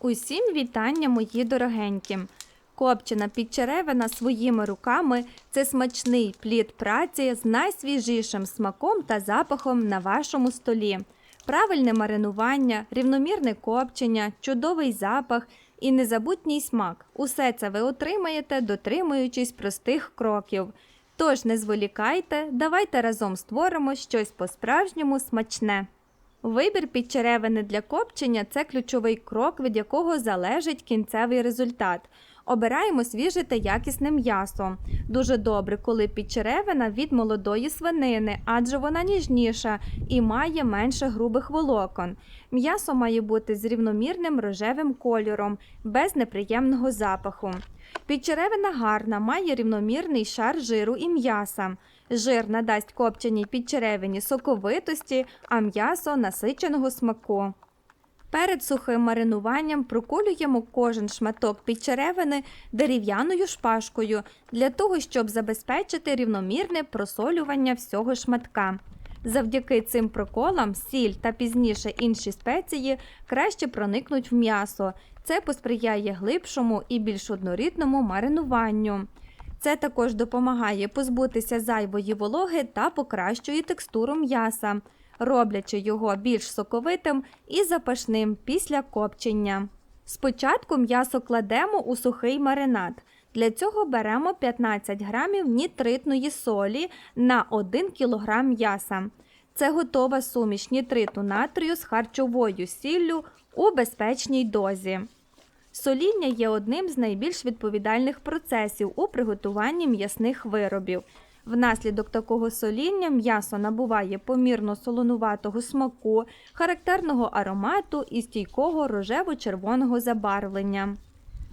Усім вітання, мої дорогенькі! Копчена підчеревина своїми руками це смачний плід праці з найсвіжішим смаком та запахом на вашому столі. Правильне маринування, рівномірне копчення, чудовий запах і незабутній смак. Усе це ви отримаєте, дотримуючись простих кроків. Тож не зволікайте, давайте разом створимо щось по-справжньому смачне. Вибір підчеревини для копчення це ключовий крок, від якого залежить кінцевий результат. Обираємо свіже та якісне м'ясо. Дуже добре, коли підчеревина від молодої свинини, адже вона ніжніша і має менше грубих волокон. М'ясо має бути з рівномірним рожевим кольором, без неприємного запаху. Підчеревина гарна, має рівномірний шар жиру і м'яса. Жир надасть копченій підчеревині соковитості, а м'ясо насиченого смаку. Перед сухим маринуванням проколюємо кожен шматок підчеревини дерев'яною шпажкою для того, щоб забезпечити рівномірне просолювання всього шматка. Завдяки цим проколам сіль та пізніше інші спеції краще проникнуть в м'ясо. Це посприяє глибшому і більш однорідному маринуванню. Це також допомагає позбутися зайвої вологи та покращує текстуру м'яса, роблячи його більш соковитим і запашним після копчення. Спочатку м'ясо кладемо у сухий маринад. Для цього беремо 15 грамів нітритної солі на 1 кг м'яса. Це готова суміш нітриту натрію з харчовою сіллю у безпечній дозі. Соління є одним з найбільш відповідальних процесів у приготуванні м'ясних виробів. Внаслідок такого соління м'ясо набуває помірно солонуватого смаку, характерного аромату і стійкого рожево-червоного забарвлення.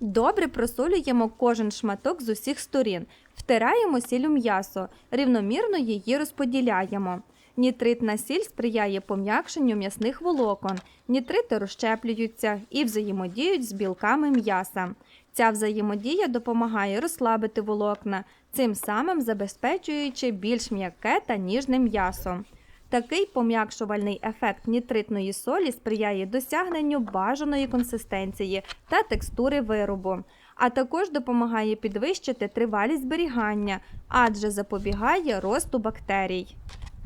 Добре просолюємо кожен шматок з усіх сторін, втираємо сіль м'ясо, рівномірно її розподіляємо. Нітритна сіль сприяє пом'якшенню м'ясних волокон, нітрити розщеплюються і взаємодіють з білками м'яса. Ця взаємодія допомагає розслабити волокна, цим самим забезпечуючи більш м'яке та ніжне м'ясо. Такий пом'якшувальний ефект нітритної солі сприяє досягненню бажаної консистенції та текстури виробу, а також допомагає підвищити тривалість зберігання, адже запобігає росту бактерій.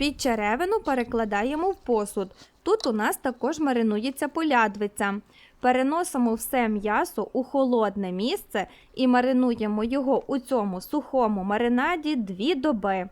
Під черевину перекладаємо в посуд. Тут у нас також маринується полядвиця. Переносимо все м'ясо у холодне місце і маринуємо його у цьому сухому маринаді 2 доби.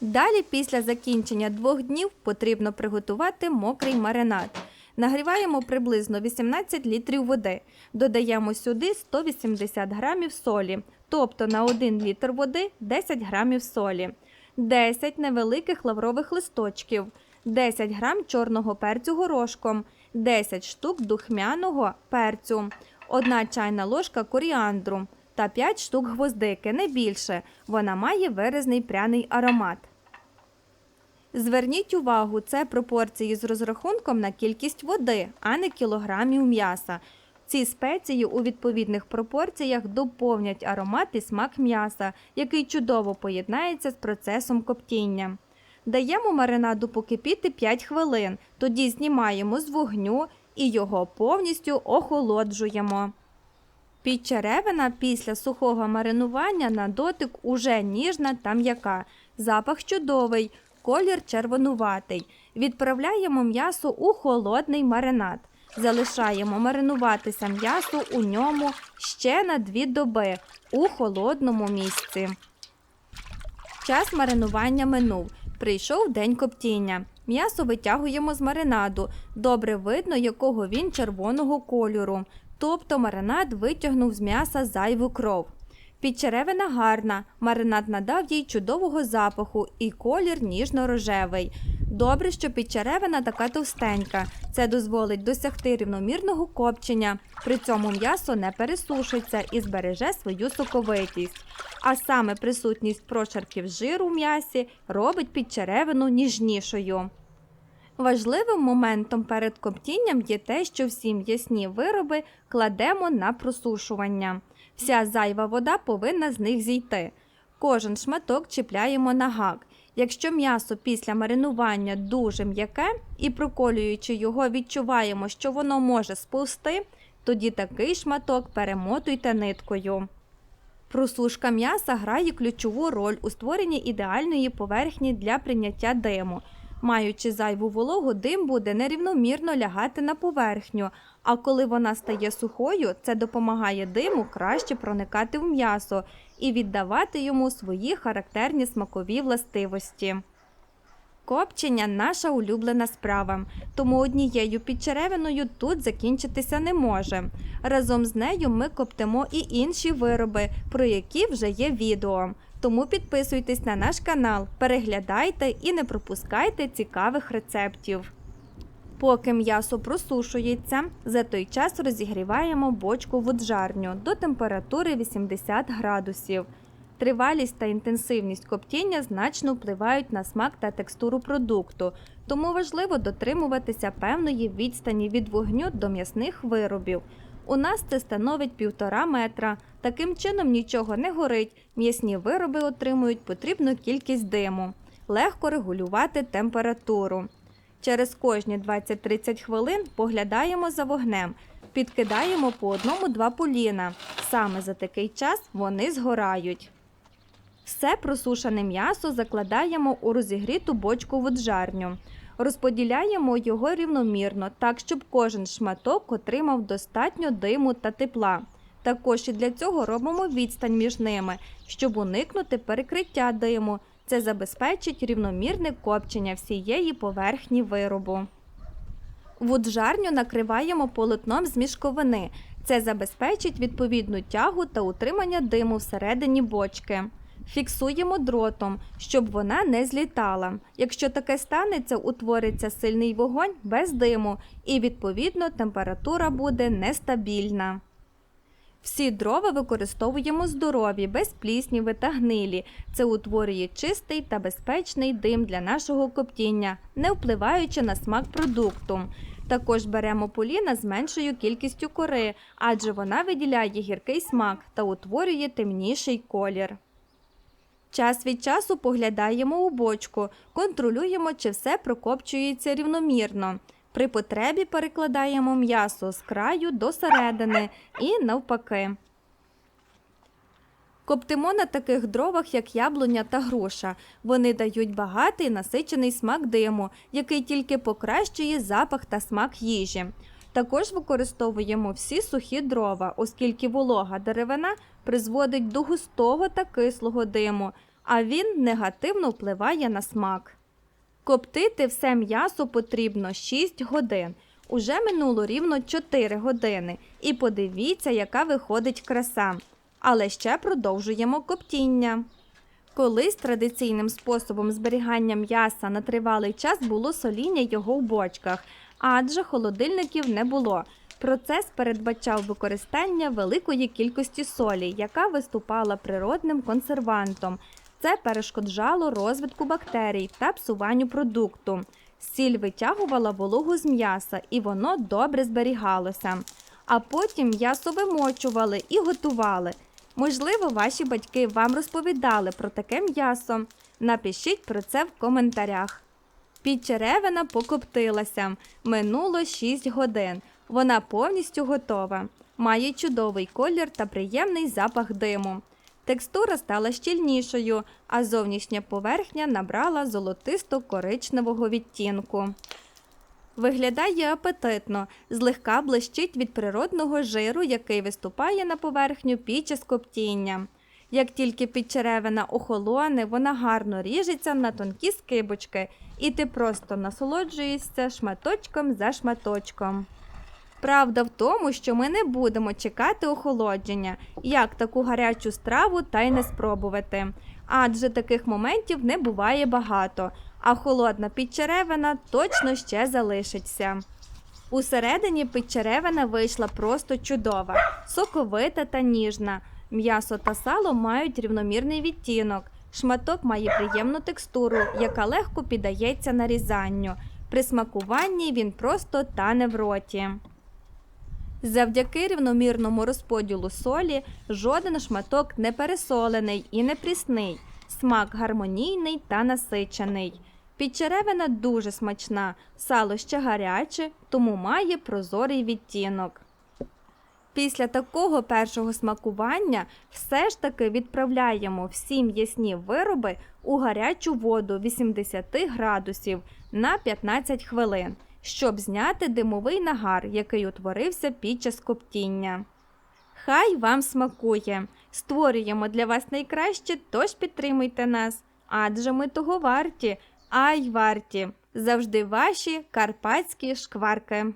Далі, після закінчення двох днів, потрібно приготувати мокрий маринад. Нагріваємо приблизно 18 літрів води. Додаємо сюди 180 грамів солі, тобто на 1 літр води 10 грамів солі, 10 невеликих лаврових листочків, 10 грам чорного перцю горошком, 10 штук духмяного перцю, 1 чайна ложка коріандру та 5 штук гвоздики, не більше. Вона має виразний пряний аромат. Зверніть увагу, це пропорції з розрахунком на кількість води, а не кілограмів м'яса. Ці спеції у відповідних пропорціях доповнять аромат і смак м'яса, який чудово поєднається з процесом коптіння. Даємо маринаду покипіти 5 хвилин, тоді знімаємо з вогню і його повністю охолоджуємо. Підчеревина після сухого маринування на дотик уже ніжна та м'яка. Запах чудовий, колір червонуватий. Відправляємо м'ясо у холодний маринад. Залишаємо маринуватися м'ясо у ньому ще на 2 доби у холодному місці. Час маринування минув. Прийшов день коптіння. М'ясо витягуємо з маринаду. Добре видно, якого він червоного кольору. Тобто маринад витягнув з м'яса зайву кров. Підчеревина гарна, маринад надав їй чудового запаху і колір ніжно-рожевий. Добре, що підчеревина така товстенька. Це дозволить досягти рівномірного копчення. При цьому м'ясо не пересушиться і збереже свою соковитість. А саме присутність прошарків жиру в м'ясі робить підчеревину ніжнішою. Важливим моментом перед коптінням є те, що всі м'ясні вироби кладемо на просушування. Вся зайва вода повинна з них зійти. Кожен шматок чіпляємо на гак. Якщо м'ясо після маринування дуже м'яке і проколюючи його, відчуваємо, що воно може сповзти, тоді такий шматок перемотуйте ниткою. Просушка м'яса грає ключову роль у створенні ідеальної поверхні для прийняття диму. Маючи зайву вологу, дим буде нерівномірно лягати на поверхню, а коли вона стає сухою, це допомагає диму краще проникати в м'ясо і віддавати йому свої характерні смакові властивості. Копчення наша улюблена справа, тому однією підчеревиною тут закінчитися не може. Разом з нею ми коптимо і інші вироби, про які вже є відео. Тому підписуйтесь на наш канал, переглядайте і не пропускайте цікавих рецептів. Поки м'ясо просушується, за той час розігріваємо бочку в уджарню до температури 80 градусів. Тривалість та інтенсивність коптіння значно впливають на смак та текстуру продукту, тому важливо дотримуватися певної відстані від вогню до м'ясних виробів. У нас це становить півтора метра. Таким чином нічого не горить, м'ясні вироби отримують потрібну кількість диму. Легко регулювати температуру. Через кожні 20-30 хвилин поглядаємо за вогнем, підкидаємо по одному-два поліна. Саме за такий час вони згорають. Все просушене м'ясо закладаємо у розігріту бочку воджарню. Розподіляємо його рівномірно, так щоб кожен шматок отримав достатньо диму та тепла. Також і для цього робимо відстань між ними, щоб уникнути перекриття диму. Це забезпечить рівномірне копчення всієї поверхні виробу. Вуджарню накриваємо полотном з мішковини. Це забезпечить відповідну тягу та утримання диму всередині бочки. Фіксуємо дротом, щоб вона не злітала. Якщо таке станеться, утвориться сильний вогонь без диму і, відповідно, температура буде нестабільна. Всі дрова використовуємо здорові, без плісніви та гнилі. Це утворює чистий та безпечний дим для нашого коптіння, не впливаючи на смак продукту. Також беремо поліна з меншою кількістю кори, адже вона виділяє гіркий смак та утворює темніший колір. Час від часу поглядаємо у бочку, контролюємо, чи все прокопчується рівномірно. При потребі перекладаємо м'ясо з краю до середини і навпаки. Коптимо на таких дровах, як яблуня та груша. Вони дають багатий насичений смак диму, який тільки покращує запах та смак їжі. Також використовуємо всі сухі дрова, оскільки волога деревина призводить до густого та кислого диму, а він негативно впливає на смак. Коптити все м'ясо потрібно 6 годин. Уже минуло рівно 4 години. І подивіться, яка виходить краса. Але ще продовжуємо коптіння. Колись традиційним способом зберігання м'яса на тривалий час було соління його в бочках, адже холодильників не було. Процес передбачав використання великої кількості солі, яка виступала природним консервантом. Це перешкоджало розвитку бактерій та псуванню продукту. Сіль витягувала вологу з м'яса і воно добре зберігалося. А потім м'ясо вимочували і готували. Можливо, ваші батьки вам розповідали про таке м'ясо. Напишіть про це в коментарях. Підчеревина покоптилася. Минуло 6 годин. Вона повністю готова. Має чудовий колір та приємний запах диму. Текстура стала щільнішою, а зовнішня поверхня набрала золотисто-коричневого відтінку. Виглядає апетитно, злегка блищить від природного жиру, який виступає на поверхню під час коптіння. Як тільки підчеревина охолоне, вона гарно ріжеться на тонкі скибочки, і ти просто насолоджуєшся шматочком за шматочком. Правда в тому, що ми не будемо чекати охолодження, як таку гарячу страву та й не спробувати. Адже таких моментів не буває багато, а холодна підчеревина точно ще залишиться. Усередині підчеревина вийшла просто чудова, соковита та ніжна. М'ясо та сало мають рівномірний відтінок. Шматок має приємну текстуру, яка легко піддається нарізанню. При смакуванні він просто тане в роті. Завдяки рівномірному розподілу солі жоден шматок не пересолений і не прісний. Смак гармонійний та насичений. Підчеревина дуже смачна, сало ще гаряче, тому має прозорий відтінок. Після такого першого смакування все ж таки відправляємо всі м'ясні вироби у гарячу воду 80 градусів на 15 хвилин, щоб зняти димовий нагар, який утворився під час коптіння. Хай вам смакує! Створюємо для вас найкраще, тож підтримуйте нас, адже ми того варті, ай варті! Завжди ваші карпатські шкварки.